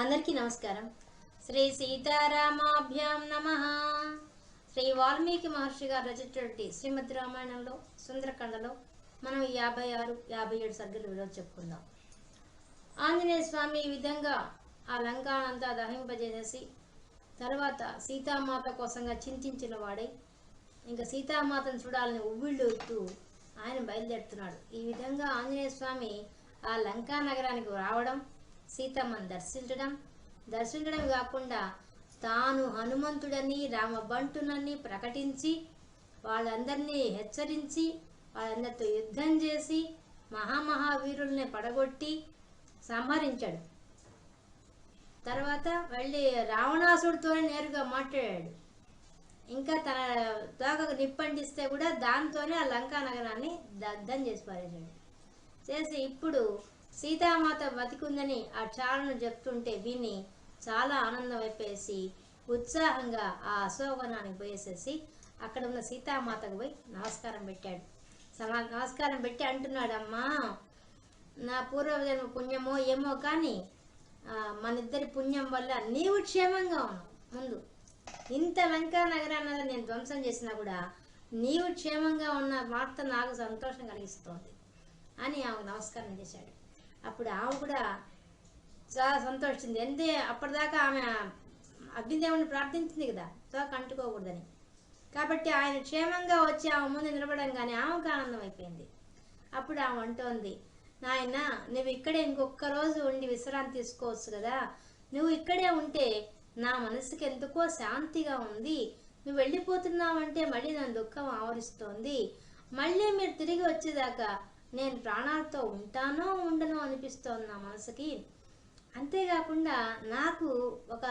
అందరికీ నమస్కారం. శ్రీ సీతారామాభ్యాం నమ. శ్రీ వాల్మీకి మహర్షి గారు రచించినటువంటి శ్రీమద్ రామాయణంలో సుందరకాండలో మనం యాభై ఆరు యాభై ఏడు సర్గలు విలువ చెప్పుకుందాం. ఆంజనేయ స్వామి ఈ విధంగా ఆ లంకానంతా దహింపజేసేసి తర్వాత సీతామాత కోసంగా చింతించిన వాడై ఇంకా సీతామాతను చూడాలని ఉవ్విళ్ళూరుతూ ఆయన బయలుదేరుతున్నాడు. ఈ విధంగా ఆంజనేయ స్వామి ఆ లంకా నగరానికి రావడం సీతమ్మను దర్శించడం. దర్శించడం కాకుండా తాను హనుమంతుడని రామబంటునని ప్రకటించి వాళ్ళందరినీ హెచ్చరించి వాళ్ళందరితో యుద్ధం చేసి మహామహావీరుల్ని పడగొట్టి సంహరించాడు. తర్వాత వెళ్ళి రావణాసుడితోనే నేరుగా మాట్లాడాడు. ఇంకా తన తోకకు నిప్పండిస్తే కూడా దాంతోనే ఆ లంకా నగరాన్ని దగ్ధం చేసి పారేశాడు. చేసి ఇప్పుడు సీతామాత బతికుందని ఆ చాలను చెప్తుంటే విని చాలా ఆనందం అయిపోయేసి ఉత్సాహంగా ఆ అశోకనానికి పోయేసేసి అక్కడ ఉన్న సీతామాతకు పోయి నమస్కారం పెట్టాడు. సమా నమస్కారం పెట్టి అంటున్నాడమ్మా నా పూర్వజన్మ పుణ్యమో ఏమో కానీ మన ఇద్దరి పుణ్యం వల్ల నీవు క్షేమంగా ఉన్నావు. ముందు ఇంత లంకా నగరాన్ని నేను ధ్వంసం చేసినా కూడా నీవు క్షేమంగా ఉన్న వార్త నాకు సంతోషం కలిగిస్తోంది అని ఆమె నమస్కారం చేశాడు. అప్పుడు ఆమె కూడా చాలా సంతోషించింది. ఎందే అప్పటిదాకా ఆమె అగ్నిదేవుని ప్రార్థించింది కదా సో అంటుకోకూడదని కాబట్టి ఆయన క్షేమంగా వచ్చి ఆమె ముందు నిలబడంగానే ఆమెకు ఆనందం అయిపోయింది అప్పుడు ఆమె అంటోంది నాయన నువ్వు ఇక్కడే ఇంకొక రోజు ఉండి విశ్రాంతి తీసుకోవచ్చు కదా. నువ్వు ఇక్కడే ఉంటే నా మనసుకి ఎందుకో శాంతిగా ఉంది. నువ్వు వెళ్ళిపోతున్నావంటే మళ్ళీ నా దుఃఖం ఆవరిస్తోంది. మళ్ళీ మీరు తిరిగి వచ్చేదాకా నేను ప్రాణాలతో ఉంటానో ఉండనో అనిపిస్తోంది నా మనసుకి. అంతేకాకుండా నాకు ఒక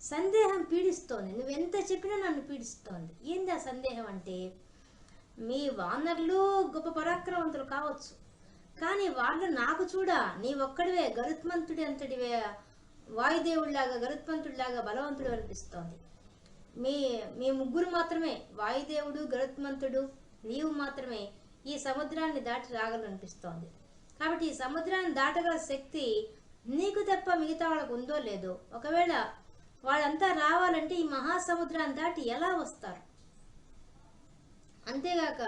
సందేహం పీడిస్తోంది. నువ్వు ఎంత చెప్పినా నన్ను పీడిస్తోంది. ఏంది ఆ సందేహం అంటే? మీ వానరులు గొప్ప పరాక్రమవంతులు కావచ్చు. కానీ వాళ్ళు నాకు చూడ నీ ఒక్కడివే గరుత్మంతుడి అంతటివే వాయుదేవుడిలాగా గరుత్మంతుడిలాగా బలవంతుడు అనిపిస్తోంది. మీ మీ ముగ్గురు మాత్రమే వాయుదేవుడు గరుత్మంతుడు నీవు మాత్రమే ఈ సముద్రాన్ని దాటి రాగలనిపిస్తోంది. కాబట్టి ఈ సముద్రాన్ని దాటగల శక్తి నీకు తప్ప మిగతా వాళ్ళకు ఉందో లేదో ఒకవేళ వాళ్ళంతా రావాలంటే ఈ మహాసముద్రాన్ని దాటి ఎలా వస్తారు? అంతేగాక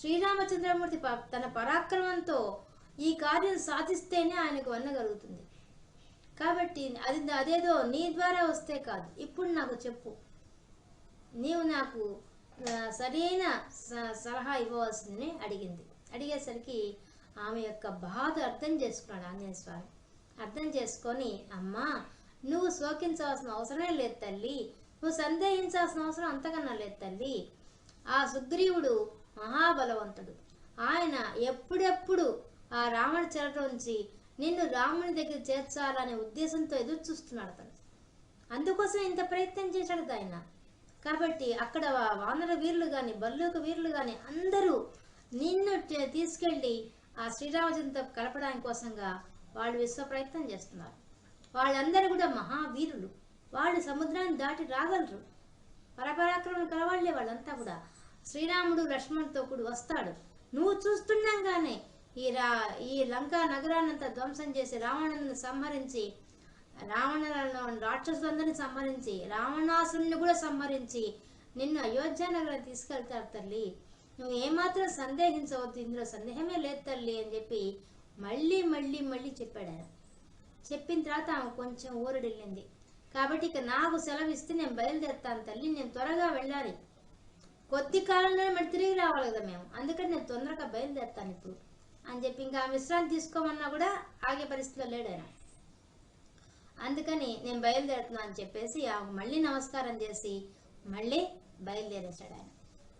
శ్రీరామచంద్రమూర్తి తన పరాక్రమంతో ఈ కార్యం సాధిస్తేనే ఆయనకు వన్నగలుగుతుంది కాబట్టి అది అదేదో నీ ద్వారా వస్తే కాదు. ఇప్పుడు నాకు చెప్పు. నీవు నాకు సరైన స- సలహా ఇవ్వవలసిందని అడిగింది. అడిగేసరికి ఆమె యొక్క బాధ అర్థం చేసుకున్నాడు ఆంజనేయ స్వామి. అర్థం చేసుకొని అమ్మా నువ్వు శోకించవలసిన అవసరమే లేదు తల్లి. నువ్వు సందేహించాల్సిన అవసరం అంతకన్నా లేదు తల్లి. ఆ సుగ్రీవుడు మహాబలవంతుడు. ఆయన ఎప్పుడెప్పుడు ఆ రావణ చెరటోంచి నిన్ను రాముని దగ్గర చేర్చాలనే ఉద్దేశంతో ఎదురు చూస్తున్నాడు అతను. అందుకోసం ఇంత ప్రయత్నం చేశాడు ఆయన కాబట్టి అక్కడ వానర వీరులు కానీ బల్లూక వీరులు కానీ అందరూ నిన్ను తీసుకెళ్ళి ఆ శ్రీరామచంద్రతో కలపడానికి కోసంగా వాళ్ళు విశ్వ ప్రయత్నం చేస్తున్నారు. వాళ్ళందరూ కూడా మహావీరులు. వాళ్ళు సముద్రాన్ని దాటి రాగలరు. పరపరాక్రమం కలవాళ్ళే వాళ్ళంతా కూడా. శ్రీరాముడు లక్ష్మణ్తో కూడి వస్తాడు. నువ్వు చూస్తుండగానే ఈ రా ఈ లంకా నగరాన్నంతా ధ్వంసం చేసి రావణుని సంహరించి రావణ రాక్షసులందరినీ సంహరించి రావణాసురుని కూడా సంహరించి నిన్ను అయోధ్య నగరం తీసుకెళ్తారు తల్లి. నువ్వు ఏమాత్రం సందేహించవద్దు ఇందులో సందేహమే లేదు తల్లి అని చెప్పి మళ్ళీ మళ్ళీ మళ్ళీ చెప్పాడు ఆయన చెప్పిన తర్వాత ఆమె కొంచెం ఊరడిల్లింది. కాబట్టి ఇక నాకు సెలవు ఇస్తే నేను బయలుదేరుతాను తల్లి నేను త్వరగా వెళ్ళాలి. కొద్ది కాలంలోనే మరి తిరిగి రావాలి కదా మేము. అందుకని నేను తొందరగా బయలుదేరుతాను ఇప్పుడు అని చెప్పి ఇంకా విశ్రాంతి తీసుకోమన్నా కూడా ఆగే పరిస్థితిలో లేడు ఆయన అందుకని నేను బయలుదేరుతున్నా అని చెప్పేసి ఆమెకు మళ్ళీ నమస్కారం చేసి మళ్ళీ బయలుదేరేశాడు ఆయన.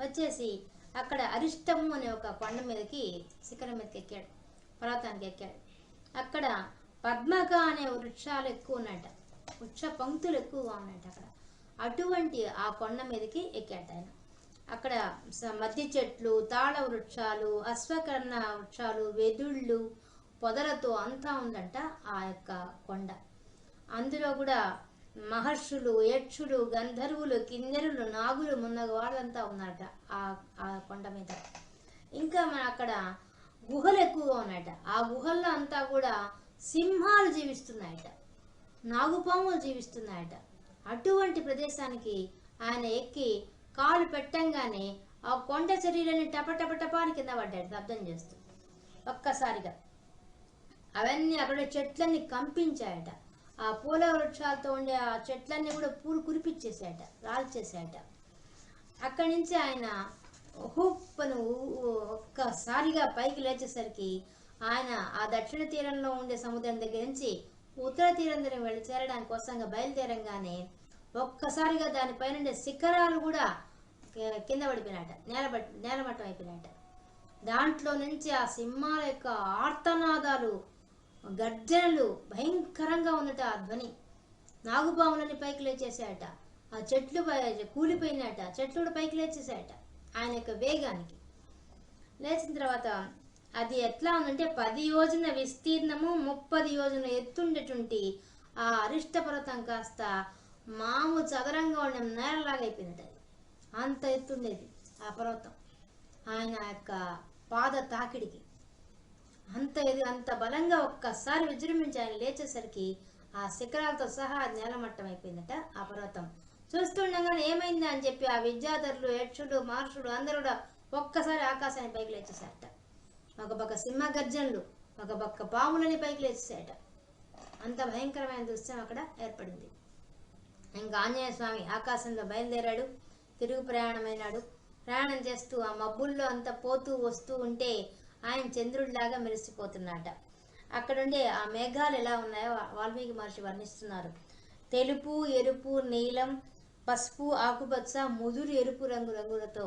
వచ్చేసి అక్కడ అరిష్టము అనే ఒక కొండ మీదకి శిఖరం మీదకి ఎక్కాడు. పర్వతానికి ఎక్కాడు. అక్కడ పద్మక అనే వృక్షాలు ఎక్కువ ఉన్నాయట. వృక్ష పంక్తులు ఎక్కువగా ఉన్నట అక్కడ. అటువంటి ఆ కొండ మీదకి ఎక్కాడు ఆయన. అక్కడ మద్ది చెట్లు తాళ వృక్షాలు అశ్వకర్ణ వృక్షాలు వెదుళ్ళు పొదలతో అంతా ఉందంట ఆ యొక్క కొండ. అందులో కూడా మహర్షులు యక్షులు గంధర్వులు కిన్నెరులు నాగులు మున్నగ వాళ్ళంతా ఉన్నారట ఆ కొండ మీద. ఇంకా మన అక్కడ గుహలు ఎక్కువగా ఉన్నాయట. ఆ గుహల్లో అంతా కూడా సింహాలు జీవిస్తున్నాయట. నాగుపాములు జీవిస్తున్నాయట. అటువంటి ప్రదేశానికి ఆయన ఎక్కి కాలు పెట్టంగానే ఆ కొండ చర్యలని టపటపటపాని కింద పడ్డాడు శబ్దం చేస్తూ. ఒక్కసారిగా. అవన్నీ అక్కడ చెట్లన్నీ కంపించాయట. ఆ పూల వృక్షాలతో ఉండే ఆ చెట్లన్నీ కూడా పూలు కురిపించేసాయట రాల్చేసాయట అక్కడి నుంచి ఆయన హుప్పను ఒక్కసారిగా పైకి లేచేసరికి ఆయన ఆ దక్షిణ తీరంలో ఉండే సముద్రం దగ్గర నుంచి ఉత్తర తీరం దగ్గర వెళ్ళి చేరడానికి కోసంగా బయలుదేరంగానే ఒక్కసారిగా దానిపైన ఉండే శిఖరాలు కూడా కింద పడిపోయినాట నేల నేలమట్టం అయిపోయినాట దాంట్లో నుంచి ఆ సింహాల యొక్క ఆర్తనాదాలు గర్జనలు భయంకరంగా ఉన్నట ఆ ధ్వని. నాగుపాములని పైకి లేచేసాయట ఆ చెట్లు పై- కూలిపోయినాయట. చెట్లు కూడా పైకి లేచేసాయట ఆయన యొక్క వేగానికి. లేచిన తర్వాత అది ఎట్లా ఉందంటే పది యోజన విస్తీర్ణము ముప్పది యోజన ఎత్తుండేటువంటి ఆ అరిష్ట పర్వతం కాస్త మాము చదరంగా ఉండే నేరలాగా అయిపోయింది అది. అంత ఎత్తుండేది ఆ పర్వతం. ఆయన యొక్క పాద తాకిడికి. అంత ఇది అంత బలంగా ఒక్కసారి విజృంభించి ఆయన లేచేసరికి ఆ శిఖరాలతో సహా నేలమట్టం అయిపోయిందట ఆ పర్వతం. చూస్తుండగానే ఏమైంది అని చెప్పి ఆ విద్యాధరులు యక్షుడు మహర్షుడు అందరూ కూడా ఒక్కసారి ఆకాశాన్ని పైకి లేచేసారట ఒక పక్క సింహ గర్జనలు ఒక పక్క పాములని పైకి లేచేసాయట అంత భయంకరమైన దృశ్యం అక్కడ ఏర్పడింది. ఇంకా ఆంజనేయ స్వామి ఆకాశంలో బయలుదేరాడు తిరుగు ప్రయాణమైనాడు. ప్రయాణం చేస్తూ ఆ మబ్బుల్లో అంత పోతూ వస్తూ ఉంటే ఆయన చంద్రుడిలాగా మెరిసిపోతున్నాట. అక్కడుండే ఆ మేఘాలు ఎలా ఉన్నాయో వాల్మీకి మహర్షి వర్ణిస్తున్నారు. తెలుపు ఎరుపు నీలం పసుపు ఆకుపచ్చ ముదురు ఎరుపు రంగు రంగులతో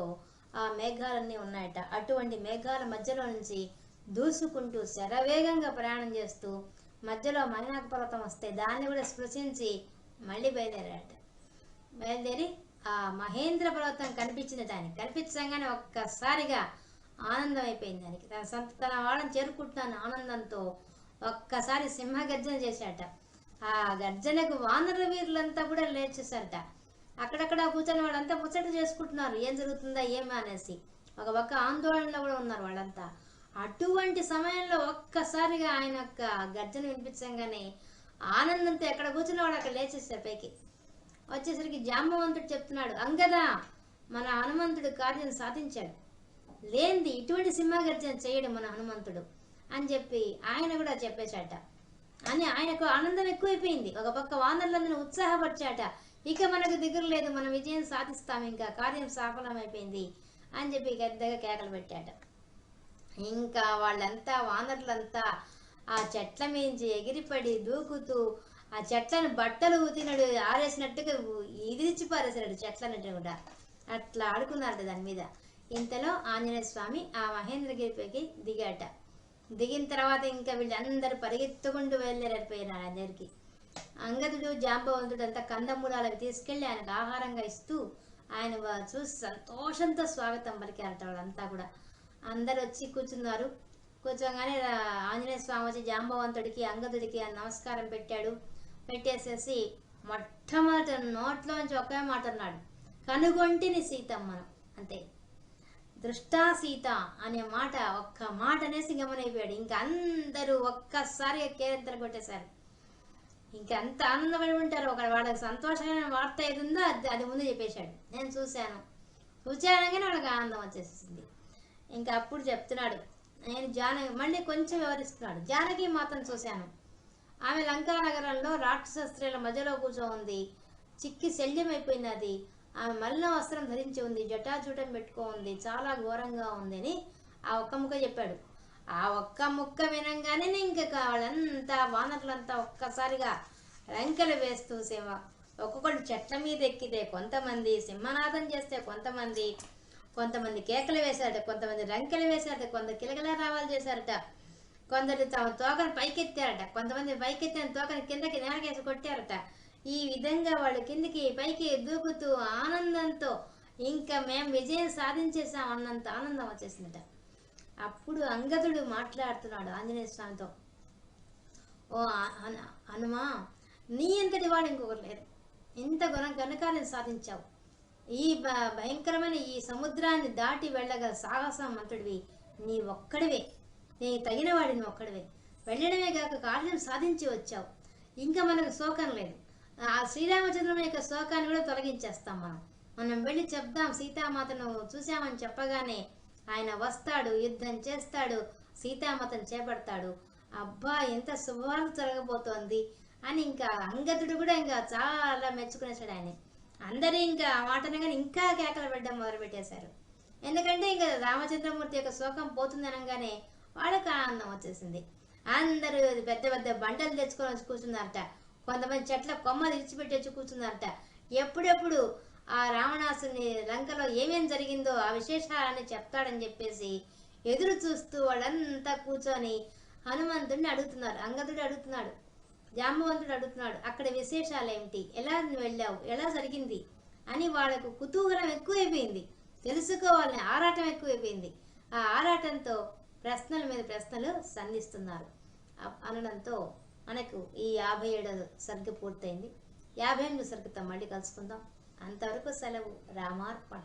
ఆ మేఘాలన్నీ ఉన్నాయట. అటువంటి మేఘాల మధ్యలో నుంచి దూసుకుంటూ శరవేగంగా ప్రయాణం చేస్తూ మధ్యలో మైనాక పర్వతం వస్తే దాన్ని కూడా స్పృశించి మళ్ళీ బయలుదేరాట బయలుదేరి ఆ మహేంద్ర పర్వతం కనిపించింది దాన్ని కనిపించగానే ఒక్కసారిగా ఆనందం అయిపోయింది దానికి. తన సొంత తన వాళ్ళని చేరుకుంటున్నాను ఆనందంతో ఒక్కసారి సింహ గర్జన చేశాట ఆ గర్జనకు వానర వీరులంతా కూడా లేచేశారట. అక్కడక్కడ కూర్చొని వాళ్ళంతా ముచ్చట చేసుకుంటున్నారు. ఏం జరుగుతుందా ఏమా అనేసి. ఒక ఒక్క ఆందోళనలో కూడా ఉన్నారు వాళ్ళంతా. అటువంటి సమయంలో ఒక్కసారిగా ఆయన యొక్క గర్జన వినిపించగానే ఆనందంతో ఎక్కడ కూర్చున్న వాడు అక్కడ లేచేసారు పైకి. వచ్చేసరికి జాంబవంతుడు చెప్తున్నాడు అంగదా మన హనుమంతుడు కార్యం సాధించాడు. లేనిది ఇటువంటి సింహగర్జన చేయడు మన హనుమంతుడు అని చెప్పి ఆయన కూడా చెప్పేశాట. అని ఆయనకు ఆనందం ఎక్కువైపోయింది. ఒక పక్క వానరులందరిని ఉత్సాహపరిచాట. ఇక మనకు దిగురు లేదు. మనం విజయం సాధిస్తాం. ఇంకా కార్యం సఫలమైపోయింది అని చెప్పి పెద్దగా కేకలు పెట్టాట. ఇంకా వాళ్ళంతా వానరులంతా ఆ చెట్ల మీంచి ఎగిరిపడి దూకుతూ ఆ చెట్లను బట్టలు ఊతినడు ఆరేసినట్టుగా ఇది ఇదిరిచి పారేసినాడు చెట్లన్నట్టు కూడా. అట్లా ఆడుకున్నారట దాని మీద. ఇంతలో ఆంజనేయ స్వామి ఆ మహేంద్రగిరిపైకి దిగాట. దిగిన తర్వాత ఇంకా వీళ్ళందరూ పరిగెత్తుకుంటూ వెళ్ళారిపోయినారు అందరికీ. అంగదుడు జాంబవంతుడు అంతా కందమూలాలకు తీసుకెళ్ళి ఆయనకు ఆహారంగా ఇస్తూ ఆయన చూసి సంతోషంతో స్వాగతం పలికారట వాళ్ళంతా కూడా. అందరు వచ్చి కూర్చున్నారు. కూర్చోగానే ఆంజనేయ స్వామి వచ్చి జాంబవంతుడికి అంగదుడికి నమస్కారం పెట్టాడు. పెట్టేసేసి మొట్టమొదటి నోట్లోంచి ఒకే మాట అన్నాడు కనుగొంటిని సీతమ్మను. అంతే. దృష్టా సీత అనే మాట ఒక్క మాట అనేసి గమనైపోయాడు ఇంకా అందరూ ఒక్కసారిగా కేరెత్తలు కొట్టేశారు. ఇంకా అంత ఆనందపడి ఉంటారు ఒక వాళ్ళకి సంతోషమైన వార్త ఏది ఉందో అది అది ముందు చెప్పేశాడు. నేను చూశాను. చూశానగానే వాళ్ళకి ఆనందం వచ్చేసింది. ఇంకా అప్పుడు చెప్తున్నాడు నేను జాన మళ్ళీ కొంచెం వివరిస్తున్నాడు. జానకి మాతను చూశాను. ఆమె లంకా నగరంలో రాక్షస స్త్రీల మధ్యలో కూర్చో ఉంది చిక్కి శల్యమైపోయింది అది ఆమె మలిన వస్త్రం ధరించి ఉంది జటాజూటం పెట్టుకో ఉంది చాలా ఘోరంగా ఉంది అని ఆ ఒక్క ముక్క చెప్పాడు. ఆ ఒక్క ముక్క వినంగానే ఇంకా వాళ్ళంతా వానరులంతా ఒక్కసారిగా రంకెలు వేస్తూ సేవ. ఒక్కొక్కళ్ళు చెట్ల మీద ఎక్కితే కొంతమంది సింహనాథం చేస్తే కొంతమంది కొంతమంది కేకలు వేశారట కొంతమంది రంకెలు వేశారట కొంత కిలకిల రావాలు చేశారట కొందరు తమ తోకను పైకెత్తారట కొంతమంది పైకెత్తిన తోకని కిందకి నేలకేసి కొట్టారట. ఈ విధంగా వాళ్ళు కిందికి పైకి దూకుతూ ఆనందంతో ఇంకా మేము విజయం సాధించేసాం అన్నంత ఆనందం వచ్చేసిందట. అప్పుడు అంగదుడు మాట్లాడుతున్నాడు ఆంజనేయ స్వామితో. ఓ హనుమా నీ అంతటి వాడు ఇంకొకరు లేరు. ఇంత గుణ ఘనకార్యం సాధించావు. ఈ భ- భయంకరమైన ఈ సముద్రాన్ని దాటి వెళ్ళగల సాహసమంతుడివి నీ ఒక్కడివే. నీ తగిన వాడిని ఒక్కడివే. వెళ్ళడమే కాక కార్యం సాధించి వచ్చావు. ఇంకా మనకు శోకం లేదు. ఆ శ్రీరామచంద్రుని యొక్క శోకాన్ని కూడా తొలగించేస్తాం మనం. మనం వెళ్ళి చెప్దాం సీతామాతను చూసామని చెప్పగానే ఆయన వస్తాడు యుద్ధం చేస్తాడు సీతామాతను చేపడతాడు. అబ్బా ఎంత శుభవార్త జరగబోతోంది అని ఇంకా అంగదుడు కూడా ఇంకా చాలా మెచ్చుకునేసాడు ఆయన అందరూ ఇంకా ఆ కానీ ఇంకా కేకలు పెట్టడం మొదలుపెట్టేశారు. ఎందుకంటే ఇంకా రామచంద్రమూర్తి యొక్క శోకం పోతుంది అనగానే వాళ్ళకి ఆనందం వచ్చేసింది. అందరూ పెద్ద పెద్ద బండలు తెచ్చుకొని వచ్చి కూర్చున్నారట. కొంతమంది చెట్ల కొమ్మలు విడిచిపెట్టి వచ్చి కూర్చున్నారట. ఎప్పుడెప్పుడు ఆ రావణాసుని లంకలో ఏమేం జరిగిందో ఆ విశేషాలని చెప్తాడని చెప్పేసి ఎదురు చూస్తూ వాళ్ళంతా కూర్చొని హనుమంతుడిని అడుగుతున్నారు అంగదుడు అడుగుతున్నాడు జాంబవంతుడు అడుగుతున్నాడు అక్కడ విశేషాలు ఏమిటి ఎలా వెళ్ళావు? ఎలా జరిగింది? అని వాళ్ళకు కుతూహలం ఎక్కువైపోయింది. తెలుసుకోవాలని ఆరాటం ఎక్కువైపోయింది. ఆ ఆరాటంతో ప్రశ్నల మీద ప్రశ్నలు సంధిస్తున్నారు అనడంతో మనకు ఈ యాభై ఏడవ సరుకు పూర్తయింది. యాభై ఎనిమిది సరుకుతో మళ్ళీ కలుసుకుందాం. అంతవరకు సెలవు. రామార్పణ.